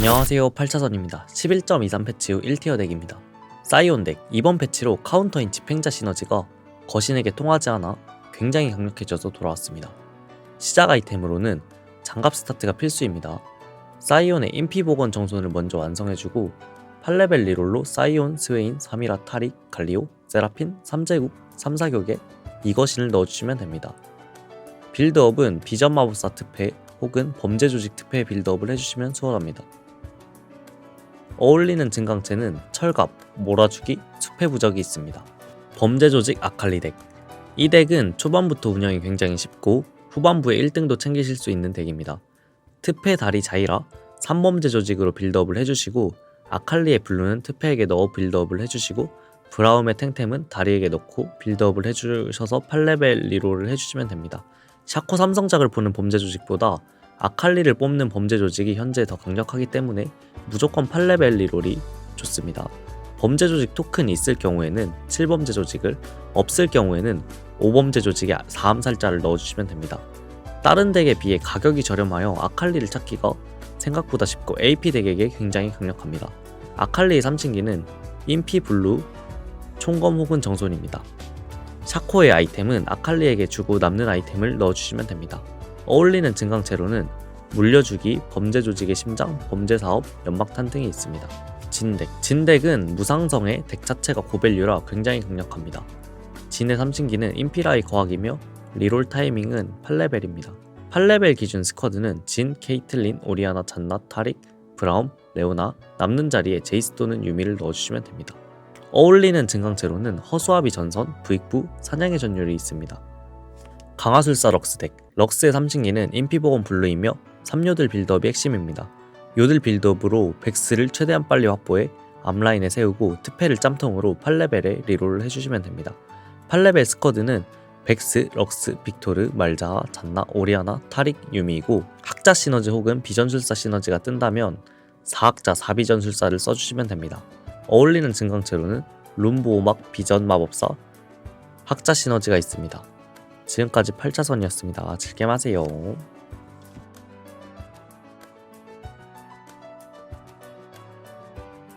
안녕하세요 8차선입니다. 11.23 패치 후 1티어 덱입니다. 사이온 덱 이번 패치로 카운터인 집행자 시너지가 거신에게 통하지 않아 굉장히 강력해져서 돌아왔습니다. 시작 아이템으로는 장갑 스타트가 필수입니다. 사이온의 인피 복원 정손을 먼저 완성해주고 8레벨 리롤로 사이온, 스웨인, 사미라, 타릭, 갈리오, 세라핀, 삼제국, 삼사격에 이거신을 넣어주시면 됩니다. 빌드업은 비전 마법사 특패 혹은 범죄 조직 특패 빌드업을 해주시면 수월합니다 어울리는 증강체는 철갑, 몰아주기, 수패 부적이 있습니다. 범죄 조직 아칼리 덱. 이 덱은 초반부터 운영이 굉장히 쉽고 후반부에 1등도 챙기실 수 있는 덱입니다. 특패 다리 자이라 3범죄 조직으로 빌드업을 해주시고 아칼리의 블루는 특패에게 넣어 빌드업을 해주시고 브라움의 탱템은 다리에게 넣고 빌드업을 해주셔서 8레벨 리롤을 해주시면 됩니다. 샤코 삼성작을 보는 범죄 조직보다 아칼리를 뽑는 범죄 조직이 현재 더 강력하기 때문에 무조건 8레벨 리롤이 좋습니다. 범죄 조직 토큰이 있을 경우에는 7범죄 조직을, 없을 경우에는 5범죄 조직에 4암살자를 넣어주시면 됩니다. 다른 덱에 비해 가격이 저렴하여 아칼리를 찾기가 생각보다 쉽고 AP 덱에게 굉장히 강력합니다. 아칼리의 3층기는 인피 블루, 총검 혹은 정손입니다. 샤코의 아이템은 아칼리에게 주고 남는 아이템을 넣어주시면 됩니다. 어울리는 증강체로는 물려주기, 범죄 조직의 심장, 범죄 사업, 연막탄 등이 있습니다. 진덱. 진덱은 무상성의 덱 자체가 고밸류라 굉장히 강력합니다. 진의 3신기는 인피라이 거학이며 리롤 타이밍은 8레벨입니다. 8레벨 기준 스쿼드는 진, 케이틀린, 오리아나, 잔나, 타릭, 브라움, 레오나, 남는 자리에 제이스 또는 유미를 넣어주시면 됩니다. 어울리는 증강체로는 허수아비 전선, 부익부, 사냥의 전율이 있습니다. 강화술사 럭스 덱. 럭스의 3신기는 인피보건 블루이며 3요들 빌드업이 핵심입니다. 요들 빌드업으로 백스를 최대한 빨리 확보해 앞라인에 세우고 특패를 짬통으로 8레벨에 리롤을 해주시면 됩니다. 8레벨 스쿼드는 백스, 럭스, 빅토르, 말자하, 잔나, 오리아나, 타릭, 유미이고 학자 시너지 혹은 비전술사 시너지가 뜬다면 4학자 4비전술사를 써주시면 됩니다. 어울리는 증강체로는 룸보 오막 비전 마법사 학자 시너지가 있습니다. 지금까지 8차선이었습니다. 즐겜 하세요.